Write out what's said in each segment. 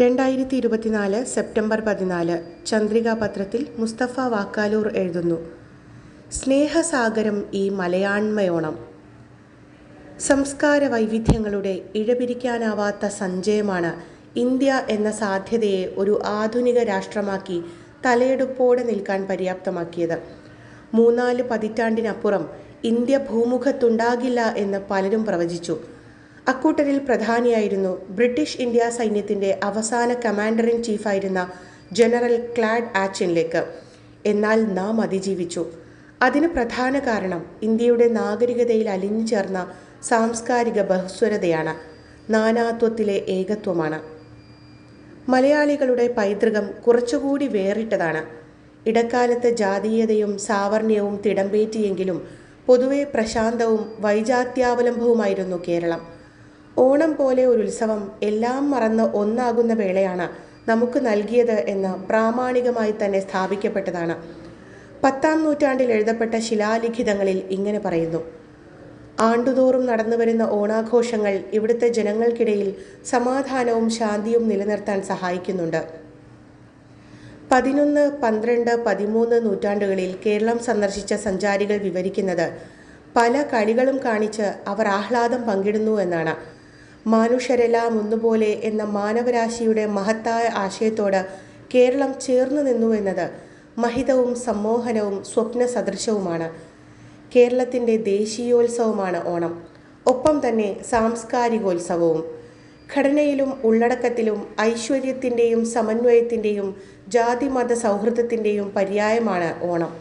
രണ്ടായിരത്തി ഇരുപത്തിനാല് സെപ്റ്റംബർ പതിനാല് ചന്ദ്രികാ പത്രത്തിൽ മുസ്തഫ വാക്കാലൂർ എഴുതുന്നു. സ്നേഹസാഗരം ഈ മലയാൺമയോണം സംസ്കാര വൈവിധ്യങ്ങളുടെ ഇഴപിരിക്കാനാവാത്ത സഞ്ചയമാണ് ഇന്ത്യ എന്ന സാധ്യതയെ ഒരു ആധുനിക രാഷ്ട്രമാക്കി തലയെടുപ്പോടെ നിൽക്കാൻ പര്യാപ്തമാക്കിയത്. മൂന്നാൽ പതിറ്റാണ്ടിനപ്പുറം ഇന്ത്യ ഭൂമുഖത്തുണ്ടാകില്ല എന്ന് പലരും പ്രവചിച്ചു. അക്കൂട്ടരിൽ പ്രധാനിയായിരുന്നു ബ്രിട്ടീഷ് ഇന്ത്യ സൈന്യത്തിന്റെ അവസാന കമാൻഡർ ഇൻ ചീഫായിരുന്ന ജനറൽ ക്ലാഡ് ആച്ചിൻലേക്ക്. എന്നാൽ നാം അതിജീവിച്ചു. അതിന് പ്രധാന കാരണം ഇന്ത്യയുടെ നാഗരികതയിൽ അലിഞ്ഞു ചേർന്ന സാംസ്കാരിക ബഹുസ്വരതയാണ്. നാനാത്വത്തിലെ ഏകത്വമാണ്. മലയാളികളുടെ പൈതൃകം കുറച്ചുകൂടി വേറിട്ടതാണ്. ഇടക്കാലത്ത് ജാതീയതയും സാവർണ്യവും തിടമ്പേറ്റിയെങ്കിലും പൊതുവെ പ്രശാന്തവും വൈജാത്യാവലംബവുമായിരുന്നു കേരളം. ഓണം പോലെ ഒരു ഉത്സവം എല്ലാം മറന്ന് ഒന്നാകുന്ന വേളയാണ് നമുക്ക് നൽകിയത് എന്ന് പ്രാമാണികമായി തന്നെ സ്ഥാപിക്കപ്പെട്ടതാണ്. പത്താം നൂറ്റാണ്ടിൽ എഴുതപ്പെട്ട ശിലാലിഖിതങ്ങളിൽ ഇങ്ങനെ പറയുന്നു. ആണ്ടുതോറും നടന്നുവരുന്ന ഓണാഘോഷങ്ങൾ ഇവിടുത്തെ ജനങ്ങൾക്കിടയിൽ സമാധാനവും ശാന്തിയും നിലനിർത്താൻ സഹായിക്കുന്നുണ്ട്. പതിനൊന്ന് പന്ത്രണ്ട് പതിമൂന്ന് നൂറ്റാണ്ടുകളിൽ കേരളം സന്ദർശിച്ച സഞ്ചാരികൾ വിവരിക്കുന്നത് പല കളികളും കാണിച്ച് അവർ ആഹ്ലാദം പങ്കിടുന്നു എന്നാണ്. മാനുഷരെല്ലാം ഒന്നുപോലെ എന്ന മാനവരാശിയുടെ മഹത്തായ ആശയത്തോട് കേരളം ചേർന്നു നിന്നു എന്നത് മഹിതവും സമ്മോഹനവും സ്വപ്ന സദൃശവുമാണ്. കേരളത്തിന്റെ ദേശീയോത്സവമാണ് ഓണം. ഒപ്പം തന്നെ സാംസ്കാരികോത്സവവും. ഘടനയിലും ഉള്ളടക്കത്തിലും ഐശ്വര്യത്തിന്റെയും സമന്വയത്തിന്റെയും ജാതിമത സൗഹൃദത്തിന്റെയും പര്യായമാണ് ഓണം.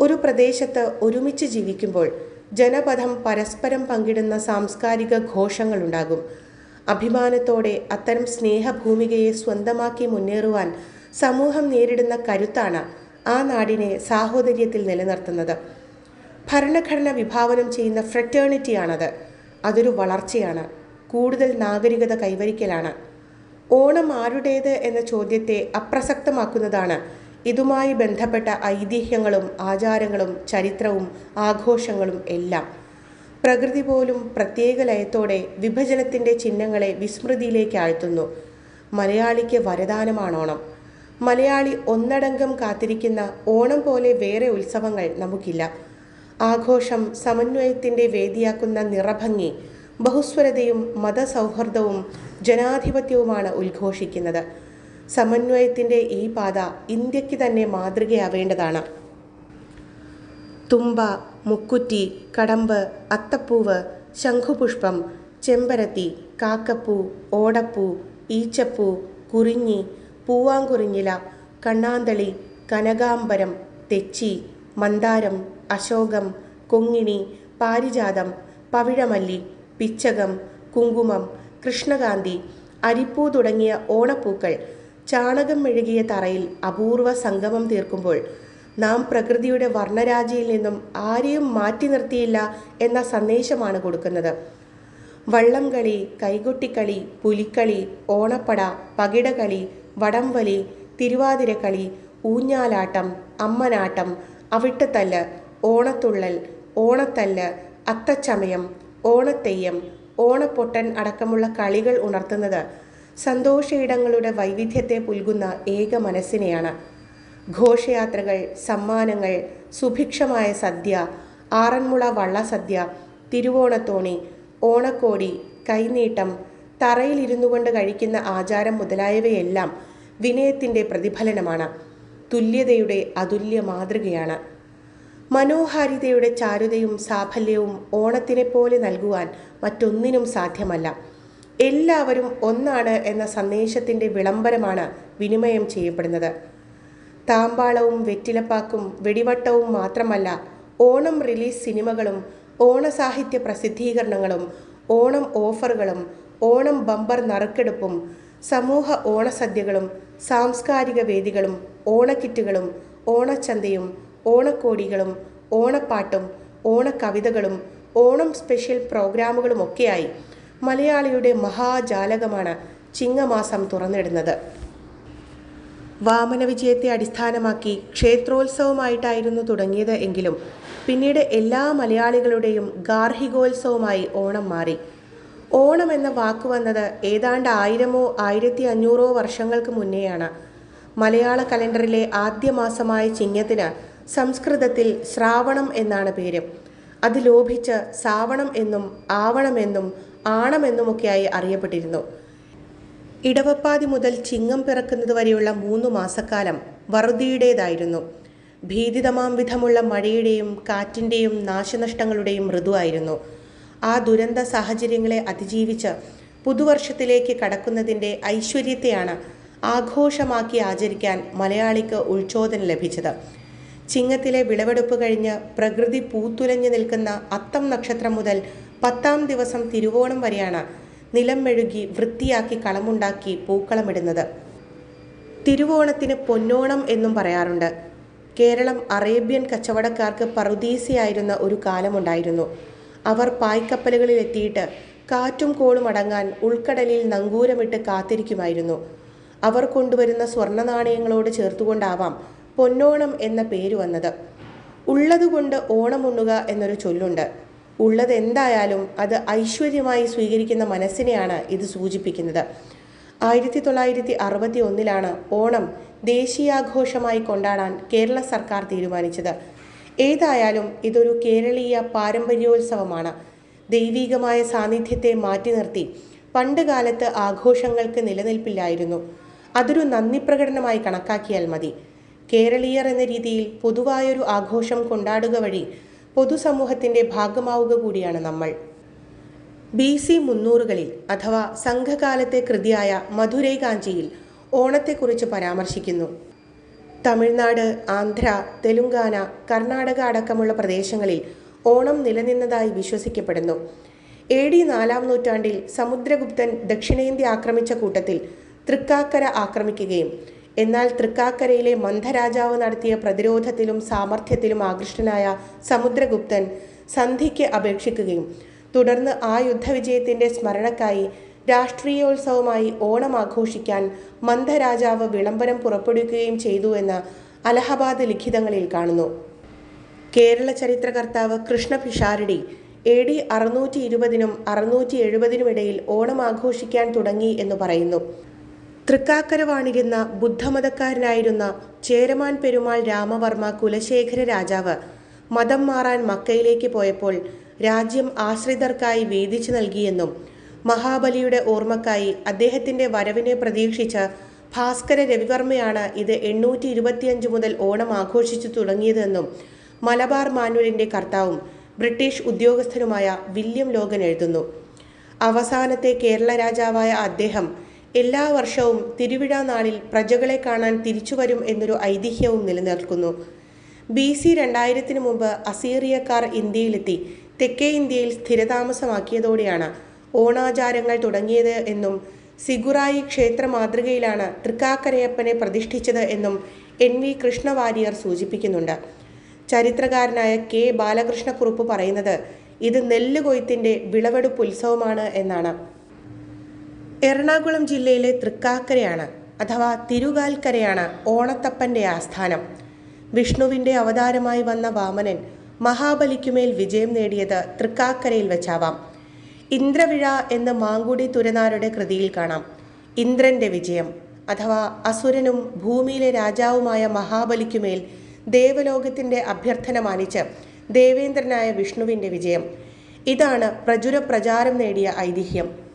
ഒരു പ്രദേശത്ത് ഒരുമിച്ച് ജീവിക്കുമ്പോൾ ജനപഥം പരസ്പരം പങ്കിടുന്ന സാംസ്കാരിക ഘോഷങ്ങളുണ്ടാകും. അഭിമാനത്തോടെ അത്തരം സ്നേഹഭൂമികയെ സ്വന്തമാക്കി മുന്നേറുവാൻ സമൂഹം നേരിടുന്ന കരുത്താണ് ആ നാടിനെ സാഹോദര്യത്തിൽ നിലനിർത്തുന്നത്. ഭരണഘടന വിഭാവനം ചെയ്യുന്ന ഫ്രറ്റേണിറ്റിയാണത്. അതൊരു വളർച്ചയാണ്. കൂടുതൽ നാഗരികത കൈവരിക്കലാണ്. ഓണം ആരുടേത് എന്ന ചോദ്യത്തെ അപ്രസക്തമാക്കുന്നതാണ് ഇതുമായി ബന്ധപ്പെട്ട ഐതിഹ്യങ്ങളും ആചാരങ്ങളും ചരിത്രവും ആഘോഷങ്ങളും എല്ലാം പ്രകൃതി പോലും പ്രത്യേക ലയത്തോടെ വിഭജനത്തിന്റെ ചിഹ്നങ്ങളെ വിസ്മൃതിയിലേക്ക് ആഴ്ത്തുന്നു. മലയാളിക്ക് വരദാനമാണ് മലയാളി ഒന്നടങ്കം കാത്തിരിക്കുന്ന ഓണം പോലെ വേറെ ഉത്സവങ്ങൾ നമുക്കില്ല. ആഘോഷം സമന്വയത്തിന്റെ വേദിയാക്കുന്ന നിറഭംഗി ബഹുസ്വരതയും മതസൗഹാർദ്ദവും ജനാധിപത്യവുമാണ് ഉദ്ഘോഷിക്കുന്നത്. സമന്വയത്തിന്റെ ഈ പാത ഇന്ത്യയ്ക്ക് തന്നെ മാതൃകയാവേണ്ടതാണ്. തുമ്പ മുക്കുറ്റി കടമ്പ് അത്തപ്പൂവ് ശംഖുപുഷ്പം ചെമ്പരത്തി കാക്കപ്പൂ ഓടപ്പൂ ഈച്ചപ്പൂ കുറിഞ്ഞി പൂവാങ്കുറിഞ്ഞില കണ്ണാന്തളി കനകാംബരം തെച്ചി മന്ദാരം അശോകം കൊങ്ങിണി പാരിജാതം പവിഴമല്ലി പിച്ചകം കുങ്കുമം കൃഷ്ണകാന്തി അരിപ്പൂ തുടങ്ങിയ ഓണപ്പൂക്കൾ ചാണകം മെഴുകിയ തറയിൽ അപൂർവ സംഗമം തീർക്കുമ്പോൾ നാം പ്രകൃതിയുടെ വർണരാജിയിൽ നിന്നും ആരെയും മാറ്റി നിർത്തിയില്ല എന്ന സന്ദേശമാണ് കൊടുക്കുന്നത്. വള്ളംകളി കൈകൊട്ടിക്കളി പുലിക്കളി ഓണപ്പട പകിടകളി വടംവലി തിരുവാതിരക്കളി ഊഞ്ഞാലാട്ടം അമ്മനാട്ടം അവിട്ടത്തല്ല് ഓണത്തുള്ളൽ ഓണത്തല്ല് അത്തച്ചമയം ഓണത്തെയ്യം ഓണപ്പൊട്ടൻ അടക്കമുള്ള കളികൾ ഉണർത്തുന്നത് സന്തോഷയിടങ്ങളുടെ വൈവിധ്യത്തെ പുൽകുന്ന ഏക മനസ്സിനെയാണ്. ഘോഷയാത്രകൾ സമ്മാനങ്ങൾ സുഭിക്ഷമായ സദ്യ ആറന്മുള വള്ളസദ്യ തിരുവോണത്തോണി ഓണക്കോടി കൈനീട്ടം തറയിലിരുന്നു കൊണ്ട് കഴിക്കുന്ന ആചാരം മുതലായവയെല്ലാം വിനയത്തിന്റെ പ്രതിഫലനമാണ്. തുല്യതയുടെ അതുല്യ മാതൃകയാണ്. മനോഹാരിതയുടെ ചാരുതയും സാഫല്യവും ഓണത്തിനെപ്പോലെ നൽകുവാൻ മറ്റൊന്നിനും സാധ്യമല്ല. എല്ലാവരും ഒന്നാണ് എന്ന സന്ദേശത്തിന്റെ വിളംബരമാണ് വിനിമയം ചെയ്യപ്പെടുന്നത്. താമ്പാളവും വെറ്റിലപ്പാക്കും വെടിവട്ടവും മാത്രമല്ല ഓണം റിലീസ് സിനിമകളും ഓണസാഹിത്യ പ്രസിദ്ധീകരണങ്ങളും ഓണം ഓഫറുകളും ഓണം ബമ്പർ നറുക്കെടുപ്പും സമൂഹ ഓണസദ്യകളും സാംസ്കാരിക വേദികളും ഓണക്കിറ്റുകളും ഓണച്ചന്തയും ഓണക്കോടികളും ഓണപ്പാട്ടും ഓണക്കവിതകളും ഓണം സ്പെഷ്യൽ പ്രോഗ്രാമുകളുമൊക്കെയായി മലയാളിയുടെ മഹാജാലകമാണ് ചിങ്ങമാസം തുറന്നിടുന്നത്. വാമന വിജയത്തെ അടിസ്ഥാനമാക്കി ക്ഷേത്രോത്സവമായിട്ടായിരുന്നു തുടങ്ങിയത് എങ്കിലും പിന്നീട് എല്ലാ മലയാളികളുടെയും ഗാർഹികോത്സവമായി ഓണം മാറി. ഓണം എന്ന വാക്ക് വന്നത് ഏതാണ്ട് ആയിരമോ ആയിരത്തി അഞ്ഞൂറോ വർഷങ്ങൾക്ക് മുന്നേയാണ്. മലയാള കലണ്ടറിലെ ആദ്യ മാസമായ ചിങ്ങത്തിന് സംസ്കൃതത്തിൽ ശ്രാവണം എന്നാണ് പേര്. അത് ലോഭിച്ച് സാവണം എന്നും ആവണമെന്നും ആണമെന്നുമൊക്കെയായി അറിയപ്പെട്ടിരുന്നു. ഇടവപ്പാതി മുതൽ ചിങ്ങം പിറക്കുന്നത് വരെയുള്ള മൂന്ന് മാസക്കാലം വറുതിയുടേതായിരുന്നു. ഭീതിതമാം വിധമുള്ള മഴയുടെയും കാറ്റിന്റെയും നാശനഷ്ടങ്ങളുടെയും ഋതുവായിരുന്നു ആ ദുരന്ത സാഹചര്യങ്ങളെ അതിജീവിച്ച് പുതുവർഷത്തിലേക്ക് കടക്കുന്നതിന്റെ ഐശ്വര്യത്തെയാണ് ആഘോഷമാക്കി ആചരിക്കാൻ മലയാളിക്ക് ഉൾച്ചോദന ലഭിച്ചത്. ചിങ്ങത്തിലെ വിളവെടുപ്പ് കഴിഞ്ഞ് പ്രകൃതി പൂത്തുലഞ്ഞു നിൽക്കുന്ന അത്തം നക്ഷത്രം മുതൽ പത്താം ദിവസം തിരുവോണം വരെയാണ് നിലം മെഴുകി വൃത്തിയാക്കി കളമുണ്ടാക്കി പൂക്കളമിടുന്നത്. തിരുവോണത്തിന് പൊന്നോണം എന്നും പറയാറുണ്ട്. കേരളം അറേബ്യൻ കച്ചവടക്കാർക്ക് പറുദീസയായിരുന്ന ഒരു കാലമുണ്ടായിരുന്നു. അവർ പായ്ക്കപ്പലുകളിൽ എത്തിയിട്ട് കാറ്റും കോളും അടങ്ങാൻ ഉൾക്കടലിൽ നങ്കൂരമിട്ട് കാത്തിരിക്കുമായിരുന്നു. അവർ കൊണ്ടുവരുന്ന സ്വർണ നാണയങ്ങളോട് ചേർത്തുകൊണ്ടാവാം പൊന്നോണം എന്ന പേര് വന്നത്. ഉള്ളതുകൊണ്ട് ഓണമുണ്ണുക എന്നൊരു ചൊല്ലുണ്ട്. ഉള്ളത് എന്തായാലും അത് ഐശ്വര്യമായി സ്വീകരിക്കുന്ന മനസ്സിനെയാണ് ഇത് സൂചിപ്പിക്കുന്നത്. ആയിരത്തി തൊള്ളായിരത്തി അറുപത്തി ഒന്നിലാണ് ഓണം ദേശീയാഘോഷമായി കൊണ്ടാടാൻ കേരള സർക്കാർ തീരുമാനിച്ചത്. ഏതായാലും ഇതൊരു കേരളീയ പാരമ്പര്യോത്സവമാണ്. ദൈവീകമായ സാന്നിധ്യത്തെ മാറ്റി നിർത്തി. പണ്ട് കാലത്ത് ആഘോഷങ്ങൾക്ക് നിലനിൽപ്പില്ലായിരുന്നു. അതൊരു നന്ദി പ്രകടനമായി കണക്കാക്കിയാൽ മതി. കേരളീയർ എന്ന രീതിയിൽ പൊതുവായൊരു ആഘോഷം കൊണ്ടാടുക വഴി പൊതുസമൂഹത്തിന്റെ ഭാഗമാവുക കൂടിയാണ് നമ്മൾ. ബി സി മുന്നൂറുകളിൽ അഥവാ സംഘകാലത്തെ കൃതിയായ മധുരൈ കാഞ്ചിയിൽ ഓണത്തെക്കുറിച്ച് പരാമർശിക്കുന്നു. തമിഴ്നാട് ആന്ധ്ര തെലുങ്കാന കർണാടക അടക്കമുള്ള പ്രദേശങ്ങളിൽ ഓണം നിലനിന്നതായി വിശ്വസിക്കപ്പെടുന്നു. എ ഡി നാലാം നൂറ്റാണ്ടിൽ സമുദ്രഗുപ്തൻ ദക്ഷിണേന്ത്യ ആക്രമിച്ച കൂട്ടത്തിൽ തൃക്കാക്കര ആക്രമിക്കുകയും എന്നാൽ തൃക്കാക്കരയിലെ മന്ദരാജാവ് നടത്തിയ പ്രതിരോധത്തിലും സാമർഥ്യത്തിലും ആകൃഷ്ടനായ സമുദ്രഗുപ്തൻ സന്ധിക്ക് അപേക്ഷിക്കുകയും തുടർന്ന് ആ യുദ്ധവിജയത്തിന്റെ സ്മരണക്കായി രാഷ്ട്രീയോത്സവമായി ഓണം ആഘോഷിക്കാൻ മന്ദരാജാവ് വിളംബരം പുറപ്പെടുവിക്കുകയും ചെയ്തു എന്ന് അലഹബാദ് ലിഖിതങ്ങളിൽ കാണുന്നു. കേരള ചരിത്രകർത്താവ് കൃഷ്ണ പിഷാരടി എ ഡി അറുന്നൂറ്റി ഇരുപതിനും അറുന്നൂറ്റി എഴുപതിനും ഇടയിൽ ഓണം ആഘോഷിക്കാൻ തുടങ്ങി എന്ന് പറയുന്നു. തൃക്കാക്കര വാണിരുന്ന ബുദ്ധമതക്കാരനായിരുന്ന ചേരമാൻ പെരുമാൾ രാമവർമ്മ കുലശേഖര രാജാവ് മതം മാറാൻ മക്കയിലേക്ക് പോയപ്പോൾ രാജ്യം ആശ്രിതർക്കായി വീതിച്ചു നൽകിയെന്നും മഹാബലിയുടെ ഓർമ്മക്കായി അദ്ദേഹത്തിന്റെ വരവിനെ പ്രതീക്ഷിച്ച് ഭാസ്കര രവിവർമ്മയാണ് ഇത് എണ്ണൂറ്റി ഇരുപത്തിയഞ്ച് മുതൽ ഓണം ആഘോഷിച്ചു തുടങ്ങിയതെന്നും മലബാർ മാനുവലിന്റെ കർത്താവും ബ്രിട്ടീഷ് ഉദ്യോഗസ്ഥനുമായ വില്യം ലോഗൻ എഴുതുന്നു. അവസാനത്തെ കേരള രാജാവായ അദ്ദേഹം എല്ലാ വർഷവും തിരുവിഴ നാളിൽ പ്രജകളെ കാണാൻ തിരിച്ചുവരും എന്നൊരു ഐതിഹ്യവും നിലനിൽക്കുന്നു. ബി സി രണ്ടായിരത്തിന് മുമ്പ് അസീറിയക്കാർ ഇന്ത്യയിലെത്തി തെക്കേ ഇന്ത്യയിൽ സ്ഥിരതാമസമാക്കിയതോടെയാണ് ഓണാചാരങ്ങൾ തുടങ്ങിയത് എന്നും സിഗുറായി ക്ഷേത്ര മാതൃകയിലാണ് തൃക്കാക്കരയപ്പനെ പ്രതിഷ്ഠിച്ചത് എന്നും എൻ വി കൃഷ്ണവാര്യർ സൂചിപ്പിക്കുന്നുണ്ട്. ചരിത്രകാരനായ കെ ബാലകൃഷ്ണക്കുറുപ്പ് പറയുന്നത് ഇത് നെല്ല് കൊയ്ത്തിന്റെ വിളവെടുപ്പ് ഉത്സവമാണ് എന്നാണ്. എറണാകുളം ജില്ലയിലെ തൃക്കാക്കരയാണ് അഥവാ തിരുകാൽക്കരയാണ് ഓണത്തപ്പന്റെ ആസ്ഥാനം. വിഷ്ണുവിന്റെ അവതാരമായി വന്ന വാമനൻ മഹാബലിക്കുമേൽ വിജയം നേടിയത് തൃക്കാക്കരയിൽ വെച്ചാവാം. ഇന്ദ്രവിഴ എന്ന് മാങ്കുടി തുരനാരുടെ കൃതിയിൽ കാണാം. ഇന്ദ്രന്റെ വിജയം അഥവാ അസുരനും ഭൂമിയിലെ രാജാവുമായ മഹാബലിക്കുമേൽ ദേവലോകത്തിന്റെ അഭ്യർത്ഥന മാനിച്ച് ദേവേന്ദ്രനായ വിഷ്ണുവിന്റെ വിജയം. ഇതാണ് പ്രചുര പ്രചാരം നേടിയ ഐതിഹ്യം.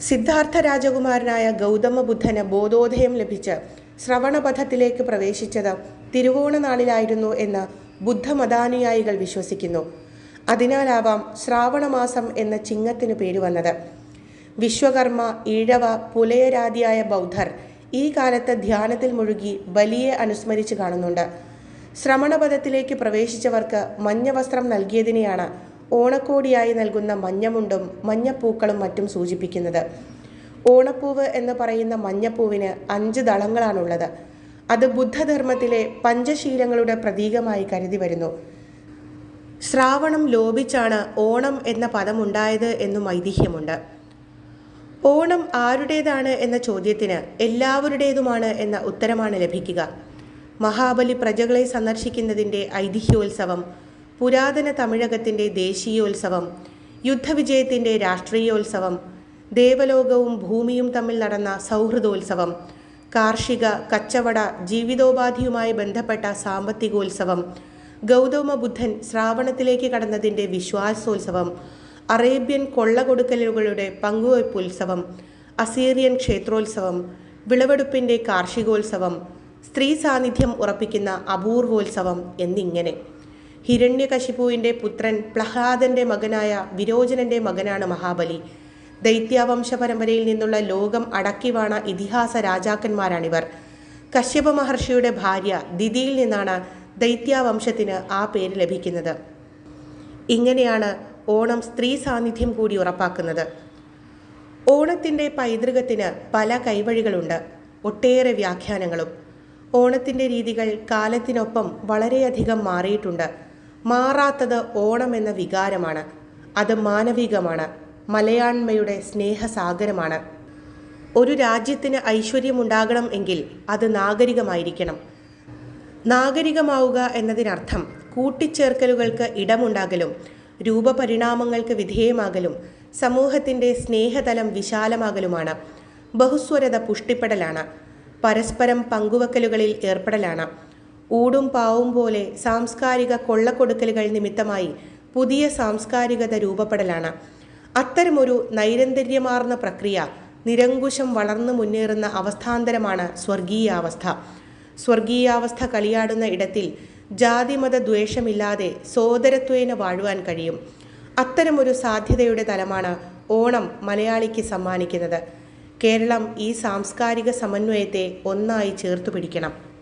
സിദ്ധാർത്ഥ രാജകുമാരനായ ഗൗതമ ബുദ്ധന് ബോധോദയം ലഭിച്ച് ശ്രവണപഥത്തിലേക്ക് പ്രവേശിച്ചത് തിരുവോണനാളിലായിരുന്നു എന്ന് ബുദ്ധമതാനുയായികൾ വിശ്വസിക്കുന്നു. അതിനാലാവാം ശ്രാവണമാസം എന്ന ചിങ്ങത്തിന് പേര് വന്നത്. വിശ്വകർമ്മ ഈഴവ പുലയരാതിയായ ബൗദ്ധർ ഈ കാലത്ത് ധ്യാനത്തിൽ മുഴുകി ബലിയെ അനുസ്മരിച്ച് കാണുന്നുണ്ട്. ശ്രമണപഥത്തിലേക്ക് പ്രവേശിച്ചവർക്ക് മഞ്ഞ വസ്ത്രം നൽകിയതിനെയാണ് ഓണക്കോടിയായി നൽകുന്ന മഞ്ഞമുണ്ടും മഞ്ഞപ്പൂക്കളും മറ്റും സൂചിപ്പിക്കുന്നത്. ഓണപ്പൂവ് എന്ന് പറയുന്ന മഞ്ഞപ്പൂവിന് അഞ്ച് ദളങ്ങളാണുള്ളത്. അത് ബുദ്ധധർമ്മത്തിലെ പഞ്ചശീലങ്ങളുടെ പ്രതീകമായി കരുതി വരുന്നു. ശ്രാവണം ലോപിച്ചാണ് ഓണം എന്ന പദമുണ്ടായത് എന്നും ഐതിഹ്യമുണ്ട്. ഓണം ആരുടേതാണ് എന്ന ചോദ്യത്തിന് എല്ലാവരുടേതുമാണ് എന്ന ഉത്തരമാണ് ലഭിക്കുക. മഹാബലി പ്രജകളെ സന്ദർശിക്കുന്നതിന്റെ ഐതിഹ്യോത്സവം പുരാതന തമിഴകത്തിന്റെ ദേശീയോത്സവം യുദ്ധവിജയത്തിന്റെ രാഷ്ട്രീയോത്സവം ദേവലോകവും ഭൂമിയും തമ്മിൽ നടന്ന സൗഹൃദോത്സവം കാർഷിക കച്ചവട ജീവിതോപാധിയുമായി ബന്ധപ്പെട്ട സാമ്പത്തികോത്സവം ഗൗതമ ബുദ്ധൻ ശ്രാവണത്തിലേക്ക് കടന്നതിന്റെ വിശ്വാസോത്സവം അറേബ്യൻ കൊള്ളകൊടുക്കലുകളുടെ പങ്കുവയ്പുത്സവം അസീറിയൻ ക്ഷേത്രോത്സവം വിളവെടുപ്പിന്റെ കാർഷികോത്സവം സ്ത്രീ സാന്നിധ്യം ഉറപ്പിക്കുന്ന അപൂർവോത്സവം എന്നിങ്ങനെ. ഹിരണ്യകശിപുവിന്റെ പുത്രൻ പ്രഹ്ലാദന്റെ മകനായ വിരോചനന്റെ മകനാണ് മഹാബലി. ദൈത്യാവംശ പരമ്പരയിൽ നിന്നുള്ള ലോകം അടക്കിവാണ ഇതിഹാസ രാജാക്കന്മാരാണിവർ. കശ്യപ മഹർഷിയുടെ ഭാര്യ ദിതിയിൽ നിന്നാണ് ദൈത്യാവംശത്തിന് ആ പേര് ലഭിക്കുന്നത്. ഇങ്ങനെയാണ് ഓണം സ്ത്രീ സാന്നിധ്യം കൂടി ഉറപ്പാക്കുന്നത്. ഓണത്തിന്റെ പൈതൃകത്തിന് പല കൈവഴികളുണ്ട്. ഒട്ടേറെ വ്യാഖ്യാനങ്ങളും. ഓണത്തിന്റെ രീതികൾ കാലത്തിനൊപ്പം വളരെയധികം മാറിയിട്ടുണ്ട്. മാറാത്തത് ഓണം എന്ന വികാരമാണ്. അത് മാനവികമാണ്. മലയാണ്മയുടെ സ്നേഹസാഗരമാണ്. ഒരു രാജ്യത്തിന് ഐശ്വര്യമുണ്ടാകണം എങ്കിൽ അത് നാഗരികമായിരിക്കണം. നാഗരികമാവുക എന്നതിനർത്ഥം കൂട്ടിച്ചേർക്കലുകൾക്ക് ഇടമുണ്ടാകലും രൂപപരിണാമങ്ങൾക്ക് വിധേയമാകലും സമൂഹത്തിന്റെ സ്നേഹതലം വിശാലമാകലുമാണ്. ബഹുസ്വരത പുഷ്ടിപ്പെടലാണ്. പരസ്പരം പങ്കുവെക്കലുകളിൽ ഏർപ്പെടലാണ്. ഊടും പാവും പോലെ സാംസ്കാരിക കൊള്ളക്കൊടുക്കലുകൾ നിമിത്തമായി പുതിയ സാംസ്കാരികത രൂപപ്പെടലാണ്. അത്തരമൊരു നൈരന്തര്യമാർന്ന പ്രക്രിയ നിരങ്കുശം വളർന്നു മുന്നേറുന്ന അവസ്ഥാന്തരമാണ് സ്വർഗീയാവസ്ഥ. സ്വർഗീയാവസ്ഥ കളിയാടുന്ന ഇടത്തിൽ ജാതിമത ദ്വേഷമില്ലാതെ സോദരത്വേന വാഴുവാൻ കഴിയും. അത്തരമൊരു സാധ്യതയുടെ തലമാണ് ഓണം മലയാളിക്ക് സമ്മാനിക്കുന്നത്. കേരളം ഈ സാംസ്കാരിക സമന്വയത്തെ ഒന്നായി ചേർത്തു പിടിക്കണം